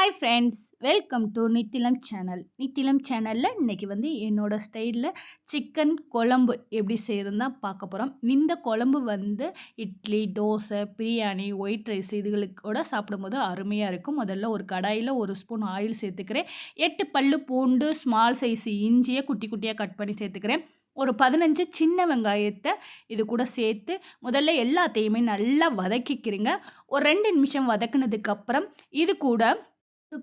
Hi friends welcome to Nithilam channel Nithilam சேனலில் இன்றைக்கி வந்து என்னோடய ஸ்டைலில் சிக்கன் குழம்பு எப்படி செய்கிறதுன்னு தான் பார்க்க போகிறோம் இந்த குழம்பு வந்து இட்லி தோசை பிரியாணி ஒயிட் ரைஸ் இதுகளுக்கூட சாப்பிடும்போது அருமையாக இருக்கும். முதல்ல ஒரு கடாயில் ஒரு ஸ்பூன் ஆயில் சேர்த்துக்கிறேன். எட்டு பல்லு பூண்டு ஸ்மால் சைஸ் இஞ்சியை குட்டி குட்டியாக கட் பண்ணி சேர்த்துக்கிறேன். ஒரு பதினஞ்சு சின்ன வெங்காயத்தை இது கூட சேர்த்து முதல்ல எல்லாத்தையுமே நல்லா வதக்கிக்கிறீங்க. ஒரு ரெண்டு நிமிஷம் வதக்குனதுக்கப்புறம் இது கூட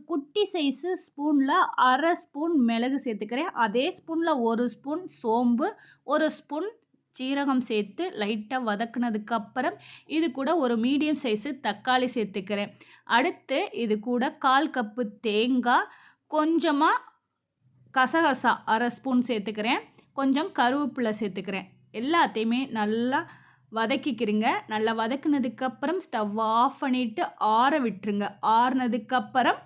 குட்டி சைஸு ஸ்பூனில் அரை ஸ்பூன் மிளகு சேர்த்துக்கிறேன். அதே ஸ்பூனில் ஒரு ஸ்பூன் சோம்பு ஒரு ஸ்பூன் சீரகம் சேர்த்து லைட்டாக வதக்குனதுக்கப்புறம் இது கூட ஒரு மீடியம் சைஸு தக்காளி சேர்த்துக்கிறேன். அடுத்து இது கூட கால் கப்பு தேங்காய் கொஞ்சமாக கசகசா அரை ஸ்பூன் சேர்த்துக்கிறேன். கொஞ்சம் கருவேப்பிலை சேர்த்துக்கிறேன். எல்லாத்தையுமே நல்லா வதக்கிக்கிறீங்க நல்லா வதக்குனதுக்கப்புறம் ஸ்டவ் ஆஃப் பண்ணிவிட்டு ஆற விட்டுருங்க. ஆறுனதுக்கப்புறம்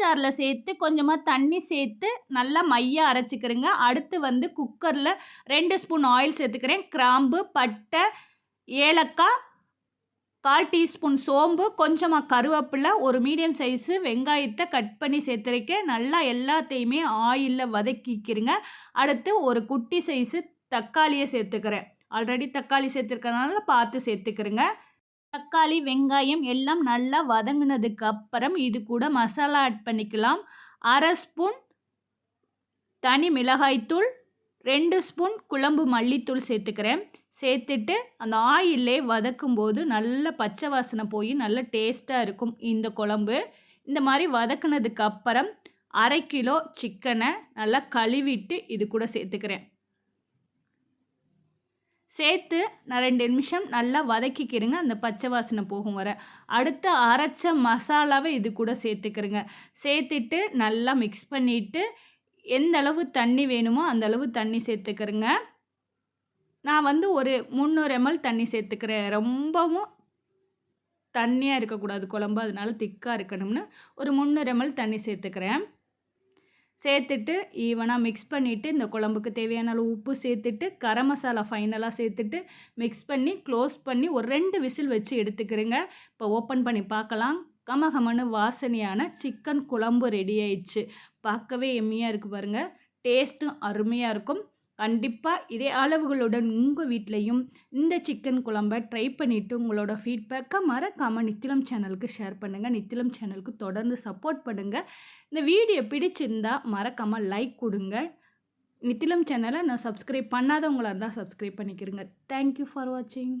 சாரில் சேர்த்து கொஞ்சமாக தண்ணி சேர்த்து நல்லா மையாக அரைச்சிக்கிறேங்க. அடுத்து வந்து குக்கரில் ரெண்டு ஸ்பூன் ஆயில் சேர்த்துக்கிறேன். கிராம்பு பட்டை ஏலக்காய் கால் டீஸ்பூன் சோம்பு கொஞ்சமாக கருவேப்பிலை ஒரு மீடியம் சைஸு வெங்காயத்தை கட் பண்ணி சேர்த்துருக்கேன். நல்லா எல்லாத்தையுமே ஆயிலில் வதக்கிக்கிறேங்க. அடுத்து ஒரு குட்டி சைஸு தக்காளியை சேர்த்துக்கிறேன். ஆல்ரெடி தக்காளி சேர்த்துருக்கறனால பார்த்து சேர்த்துக்கிறேங்க. தக்காளி வெங்காயம் எல்லாம் நல்லா வதங்கினதுக்கு அப்புறம் இது கூட மசாலா ஆட் பண்ணிக்கலாம். அரை ஸ்பூன் தனி மிளகாய்த்தூள் ரெண்டு ஸ்பூன் குழம்பு மல்லித்தூள் சேர்த்துக்கிறேன். சேர்த்துட்டு அந்த ஆயிலே வதக்கும்போது நல்ல பச்சை வாசனை போய் நல்ல டேஸ்ட்டாக இருக்கும் இந்த குழம்பு. இந்த மாதிரி வதக்குனதுக்கு அப்புறம் அரை கிலோ சிக்கனை நல்லா கழுவிட்டு இது கூட சேர்த்துக்கிறேன். சேர்த்து நான் ரெண்டு நிமிஷம் நல்லா வதக்கிக்கிறேங்க. அந்த பச்சை வாசனை போகும் வர. அடுத்து அரைச்ச மசாலாவை இது கூட சேர்த்துக்கிறேங்க. சேர்த்துட்டு நல்லா மிக்ஸ் பண்ணிவிட்டு எந்த அளவு தண்ணி வேணுமோ அந்த அளவு தண்ணி சேர்த்துக்கிறேங்க. நான் வந்து ஒரு முந்நூறு எம்எல் தண்ணி சேர்த்துக்கிறேன். ரொம்பவும் தண்ணியாக இருக்கக்கூடாது குழம்பு. அதனால திக்காக இருக்கணும்னு ஒரு முந்நூறு எம்எல் தண்ணி சேர்த்துக்கிறேன். சேர்த்துட்டு ஈவனாக மிக்ஸ் பண்ணிவிட்டு இந்த குழம்புக்கு தேவையான அளவு உப்பு சேர்த்துட்டு கரம் மசாலா ஃபைனலாக சேர்த்துட்டு மிக்ஸ் பண்ணி க்ளோஸ் பண்ணி ஒரு ரெண்டு விசில் வச்சு எடுத்துக்கிறேங்க. இப்போ ஓப்பன் பண்ணி பார்க்கலாம். கமகமனு வாசனையான சிக்கன் குழம்பு ரெடி ஆயிடுச்சு. பார்க்கவே எம்மியாக இருக்குது பாருங்கள் டேஸ்ட்டும் அருமையாக இருக்கும். கண்டிப்பாக இதே அளவுகளுடன் உங்கள் வீட்லேயும் இந்த சிக்கன் குழம்பை ட்ரை பண்ணிவிட்டு உங்களோட ஃபீட்பேக்கை மறக்காமல் நித்திலம் சேனலுக்கு ஷேர் பண்ணுங்கள் நித்திலம் சேனலுக்கு தொடர்ந்து சப்போர்ட் பண்ணுங்கள் இந்த வீடியோ பிடிச்சிருந்தா மறக்காமல் லைக் கொடுங்க. நித்திலம் சேனலை நான் சப்ஸ்கிரைப் பண்ணாதவங்களாக இருந்தால் சப்ஸ்கிரைப் பண்ணிக்கிறேங்க தேங்க்யூ ஃபார் வாட்சிங்